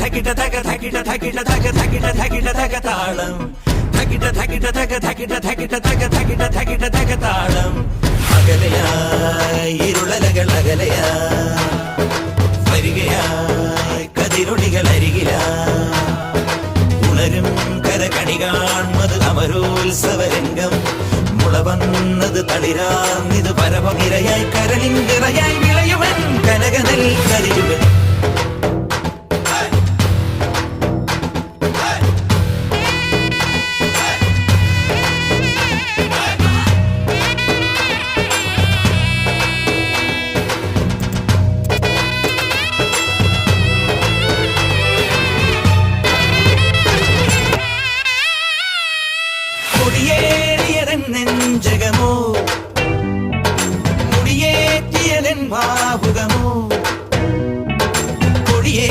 ധകിട ധക ധകിട ധകിട ധക ധകിട ധകിട ധക താളം. ധകിട ധകിട ധക ധകിട ധകിട ധക ധകിട ധകിട ധക താളം. അകലയായി ഇരുളലകൾ അകലയായി വരികയായി കതിരൊളികൾ അരികിലായി. ഉണരും കരകണി കാൺമത് അമരോത്സവരംഗം. മുള വന്നത് തളിരാർന്നിത് പരമനിരയായി பாவுகமோ கொடியே